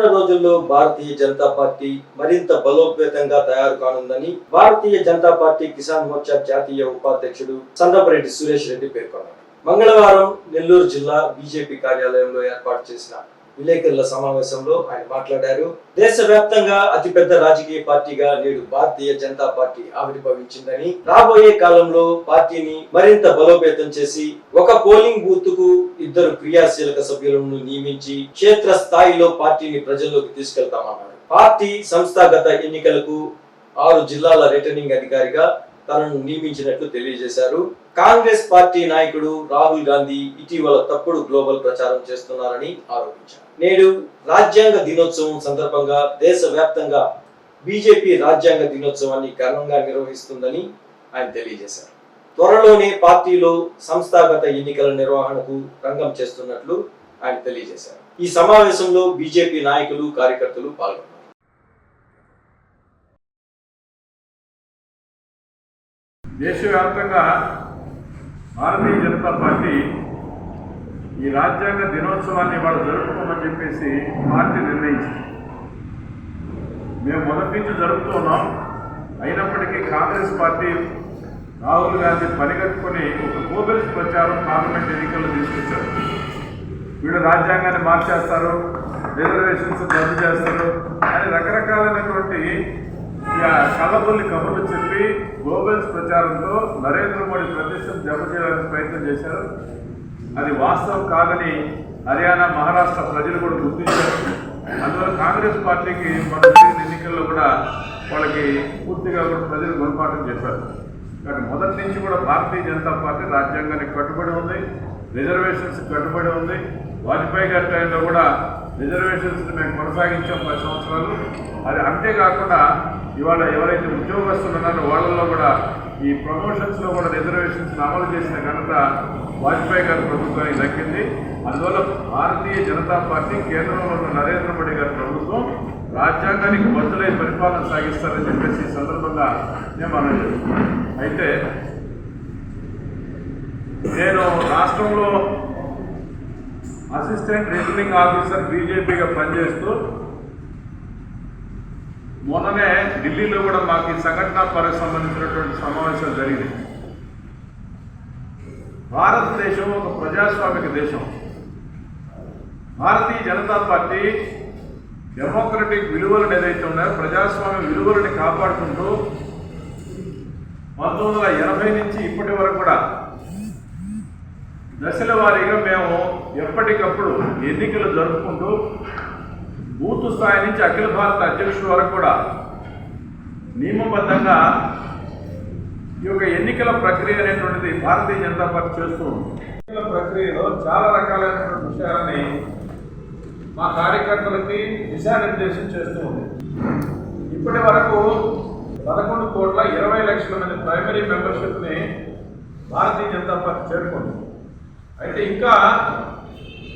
రానున్న రోజుల్లో భారతీయ జనతా పార్టీ మరింత బలోపేతంగా తయారు కానుందని భారతీయ జనతా పార్టీ కిసాన్ మోర్చా జాతీయ ఉపాధ్యక్షుడు సందపరెడ్డి సురేష్ రెడ్డి పేర్కొన్నారు. మంగళవారం నెల్లూరు జిల్లా బీజేపీ కార్యాలయంలో ఏర్పాటు చేసిన విలేకరుల సమావేశంలో ఆయన మాట్లాడారు. దేశవ్యాప్తంగా అతిపెద్ద రాజకీయ పార్టీగా నేడు భారతీయ జనతా పార్టీ ఆవిర్భవించిందని రాబోయే కాలంలో పార్టీని మరింత బలోపేతం చేసి ఒక పోలింగ్ బూత్కు ఇద్దరు క్రియాశీలక సభ్యులను నియమించి క్షేత్ర స్థాయిలో పార్టీని ప్రజల్లోకి తీసుకెళ్తామన్నారు. పార్టీ సంస్థాగత ఎన్నికలకు ఆరు జిల్లాల రిటర్నింగ్ అధికారిగా తనను నియమించినట్లు తెలియజేశారు. కాంగ్రెస్ పార్టీ నాయకుడు రాహుల్ గాంధీ ఇటీవల తప్పుడు గ్లోబల్ ప్రచారం చేస్తున్నారని ఆరోపించారు. నేడు రాజ్యాంగ దినోత్సవం సందర్భంగా దేశవ్యాప్తంగా బీజేపీ రాజ్యాంగ దినోత్సవాన్ని ఘనంగా నిర్వహిస్తుందని ఆయన తెలియజేశారు. త్వరలోనే పార్టీలో సంస్థాగత ఎన్నికల నిర్వహణకు రంగం చేస్తున్నట్లు ఆయన తెలియజేశారు. ఈ సమావేశంలో బీజేపీ నాయకులు కార్యకర్తలు పాల్గొన్నారు. దేశవ్యాప్తంగా భారతీయ జనతా పార్టీ ఈ రాజ్యాంగ దినోత్సవాన్ని వాళ్ళు జరుపుకోమని చెప్పేసి పార్టీ నిర్ణయించింది. మేము మొదటి నుంచి జరుపుతున్నాం అయినప్పటికీ కాంగ్రెస్ పార్టీ రాహుల్ గాంధీ పనిగట్టుకొని ఒక కోబెల్స్ ప్రచారం పార్లమెంట్ ఎన్నికల్లో తీసుకొచ్చారు. వీళ్ళు రాజ్యాంగాన్ని మార్చేస్తారు రిజర్వేషన్స్ రద్దు చేస్తారు అని రకరకాలైనటువంటి ఇక కళ్ళబొల్లి కబుర్లు చెప్పి గ్లోబల్స్ ప్రచారంతో నరేంద్ర మోడీ ప్రతిష్టం జమ చేయడానికి ప్రయత్నం చేశారు. అది వాస్తవం కాదని హర్యానా మహారాష్ట్ర ప్రజలు కూడా గుర్తించారు. అందువల్ల కాంగ్రెస్ పార్టీకి మన ఎన్నికల్లో కూడా వాళ్ళకి పూర్తిగా కూడా ప్రజలు గుణపాఠం చెప్పారు. కానీ మొదటి నుంచి కూడా భారతీయ జనతా పార్టీ రాజ్యాంగానికి కట్టుబడి ఉంది. రిజర్వేషన్స్ కట్టుబడి ఉంది. వాజ్పేయి గారి టైంలో కూడా రిజర్వేషన్స్ మేము కొనసాగించాం పది సంవత్సరాలు. అది అంతేకాకుండా ఇవాళ ఎవరైతే ఉద్యోగస్తులు ఉన్నారో వాళ్ళల్లో కూడా ఈ ప్రమోషన్స్లో కూడా రిజర్వేషన్స్ అమలు చేసిన ఘనత వాజ్పేయి గారి ప్రభుత్వానికి దక్కింది. అందువల్ల భారతీయ జనతా పార్టీ కేంద్రంలో ఉన్న నరేంద్ర మోడీ గారి ప్రభుత్వం రాజ్యాంగానికి బద్దులై పరిపాలన సాగిస్తారని చెప్పేసి ఈ సందర్భంగా నేను మనం అయితే నేను రాష్ట్రంలో అసిస్టెంట్ రిటర్నింగ్ ఆఫీసర్ బీజేపీగా పనిచేస్తూ మొన్ననే ఢిల్లీలో కూడా మాకు ఈ సంఘటన పరకు సంబంధించినటువంటి సమావేశాలు జరిగింది భారతదేశం ఒక ప్రజాస్వామిక దేశం. భారతీయ జనతా పార్టీ డెమోక్రటిక్ విలువలను ఏదైతే ఉన్నాయో ప్రజాస్వామ్య విలువలని కాపాడుకుంటూ పంతొమ్మిది వందల ఎనభై నుంచి ఇప్పటి వరకు కూడా దశల వారీగా మేము ఎప్పటికప్పుడు ఎన్నికలు జరుపుకుంటూ బూత్ స్థాయి నుంచి అఖిల భారత అధ్యక్షుల వరకు కూడా నియమబద్ధంగా ఈ యొక్క ఎన్నికల ప్రక్రియ అనేటువంటిది భారతీయ జనతా పార్టీ చేస్తూ ఎన్నికల ప్రక్రియలో చాలా రకాలైనటువంటి విషయాలని మా కార్యకర్తలకి దిశానిర్దేశం చేస్తూ ఉంది. ఇప్పటి వరకు పదకొండు కోట్ల ఇరవై లక్షల మంది ప్రైమరీ మెంబర్షిప్ని భారతీయ జనతా పార్టీ చేరుకుంది. అయితే ఇంకా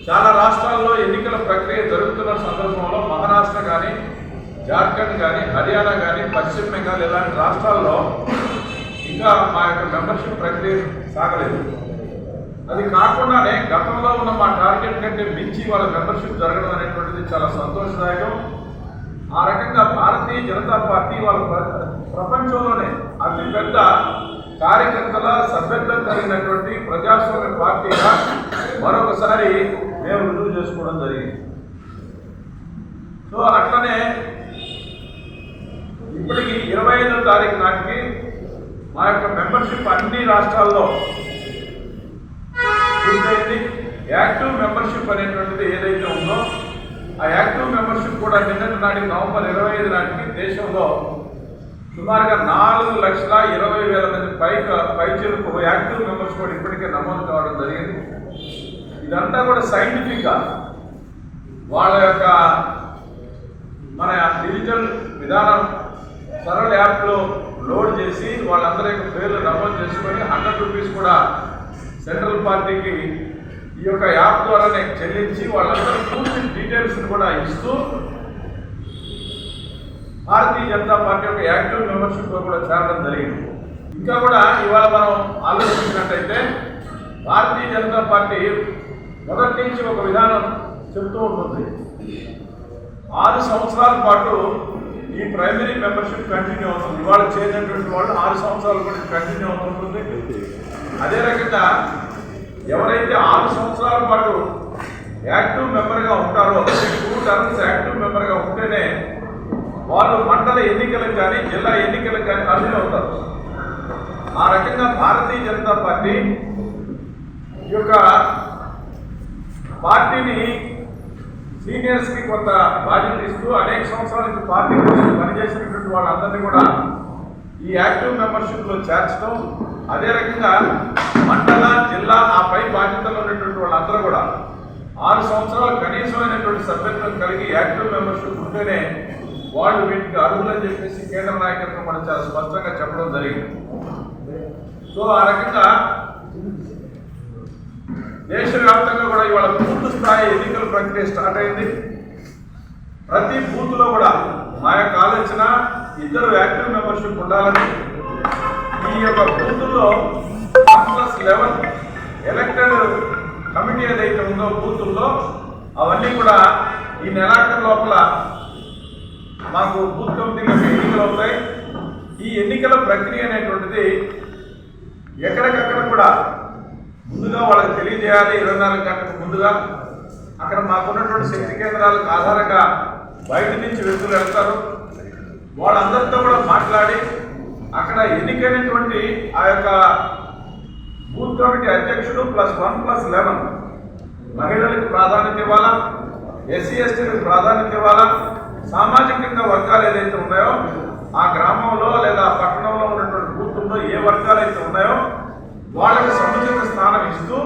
చాలా రాష్ట్రాల్లో ఎన్నికల ప్రక్రియ జరుగుతున్న సందర్భంలో మహారాష్ట్ర కానీ జార్ఖండ్ కానీ హర్యానా కానీ పశ్చిమ బెంగాల్ ఇలాంటి రాష్ట్రాల్లో ఇంకా మా యొక్క మెంబర్షిప్ ప్రక్రియ సాగలేదు. అది కాకుండానే గతంలో ఉన్న మా టార్గెట్ కంటే మించి వాళ్ళ మెంబర్షిప్ జరగడం అనేటువంటిది చాలా సంతోషదాయకం. ఆ రకంగా భారతీయ జనతా పార్టీ వాళ్ళ ప్ర- ప్రపంచంలోనే అతిపెద్ద కార్యకర్తల సభ్యత్వం కలిగినటువంటి ప్రజాస్వామ్య పార్టీగా మరొకసారి మేము రుజువు చేసుకోవడం జరిగింది. సో అట్లనే ఇప్పటికి ఇరవై ఐదో తారీఖు నాటికి మా యొక్క మెంబర్షిప్ అన్ని రాష్ట్రాల్లో పూర్తయింది. యాక్టివ్ మెంబర్షిప్ అనేటువంటిది ఏదైతే ఉందో ఆ యాక్టివ్ మెంబర్షిప్ కూడా నిన్నటి నాటికి నవంబర్ ఇరవై ఐదు నాటికి దేశంలో సుమారుగా నాలుగు లక్షల ఇరవై వేల మంది పై పైచిలకు యాక్టివ్ మెంబర్స్ కూడా ఇప్పటికే నమోదు కావడం జరిగింది. ఇదంతా కూడా సైంటిఫిక్గా వాళ్ళ యొక్క మన డిజిటల్ విధానం సరళ యాప్లో లోడ్ చేసి వాళ్ళందరి యొక్క పేర్లు నమోదు చేసుకొని హండ్రెడ్ రూపీస్ కూడా సెంట్రల్ పార్టీకి ఈ యొక్క యాప్ ద్వారానే చెల్లించి వాళ్ళందరూ పూర్తి డీటెయిల్స్ కూడా ఇస్తూ భారతీయ జనతా పార్టీ యొక్క యాక్టివ్ మెంబర్షిప్లో కూడా చేరడం జరిగింది. ఇంకా కూడా ఇవాళ మనం ఆలోచించినట్టయితే భారతీయ జనతా పార్టీ మొదటి నుంచి ఒక విధానం చెప్తూ ఉంటుంది. ఆరు సంవత్సరాల పాటు ఈ ప్రైమరీ మెంబర్షిప్ కంటిన్యూ అవుతుంది. ఇవాళ చేరినటువంటి వాళ్ళు ఆరు సంవత్సరాల కూడా కంటిన్యూ అవుతుంటుంది అదే రకంగా ఎవరైతే ఆరు సంవత్సరాల పాటు యాక్టివ్ మెంబర్గా ఉంటారో టూ టర్మ్స్ యాక్టివ్ మెంబర్గా ఉంటేనే వాళ్ళు మండల ఎన్నికలకు కానీ జిల్లా ఎన్నికలకు కానీ అర్హులు అవుతారు. ఆ రకంగా భారతీయ జనతా పార్టీ ఈ యొక్క పార్టీని సీనియర్స్కి కొంత బాధ్యత ఇస్తూ అనేక సంవత్సరాల నుంచి పార్టీ కోసం పనిచేసినటువంటి వాళ్ళందరినీ కూడా ఈ యాక్టివ్ మెంబర్షిప్లో చేర్చడం అదే రకంగా మండల జిల్లా ఆ పై బాధ్యతలు ఉన్నటువంటి వాళ్ళందరూ కూడా ఆరు సంవత్సరాలు కనీసమైనటువంటి సభ్యత్వం కలిగి యాక్టివ్ మెంబర్షిప్ ఉంటేనే వాళ్ళు వీటికి అర్హులని చెప్పేసి కేంద్ర నాయకత్వం మనం చాలా స్పష్టంగా చెప్పడం జరిగింది. సో ఆ రకంగా దేశవ్యాప్తంగా కూడా ఇవాళ పూర్తి స్థాయి ఎన్నికల ప్రక్రియ స్టార్ట్ అయింది. ప్రతి బూత్లో కూడా మా యొక్క ఆలోచన ఇద్దరు యాక్టివ్ మెంబర్షిప్ ఉండాలని. ఈ యొక్క బూతుల్లో one plus eleven elected committee ఏదైతే ఉందో బూతుల్లో అవన్నీ కూడా ఈ నెలాఖరు లోపల మాకు బూత్ కమిటీలకు ఎన్నికలు అవుతాయి. ఈ ఎన్నికల ప్రక్రియ అనేటువంటిది ఎక్కడికక్కడ కూడా ముందుగా వాళ్ళకి తెలియజేయాలి. ఇరవై నాలుగు గంటలకు ముందుగా. అక్కడ మాకున్నటువంటి శక్తి కేంద్రాలకు ఆధారంగా బయట నుంచి వ్యక్తులు వెళ్తారు. వాళ్ళందరితో కూడా మాట్లాడి అక్కడ ఎన్నికైనటువంటి ఆ యొక్క బూత్ కమిటీ అధ్యక్షుడు ప్లస్ వన్ ప్లస్ లెవెన్ మహిళలకు ప్రాధాన్యత ఇవ్వాలా? ఎస్సీ ఎస్టీలకు ప్రాధాన్యత ఇవ్వాలా? సామాజికంగా వర్గాలు ఏదైతే ఉన్నాయో ఆ గ్రామంలో లేదా ఆ పట్టణంలో ఉన్నటువంటి బూతుల్లో ఏ వర్గాలు అయితే ఉన్నాయో వాళ్ళకి సముచిత స్థానం ఇస్తూ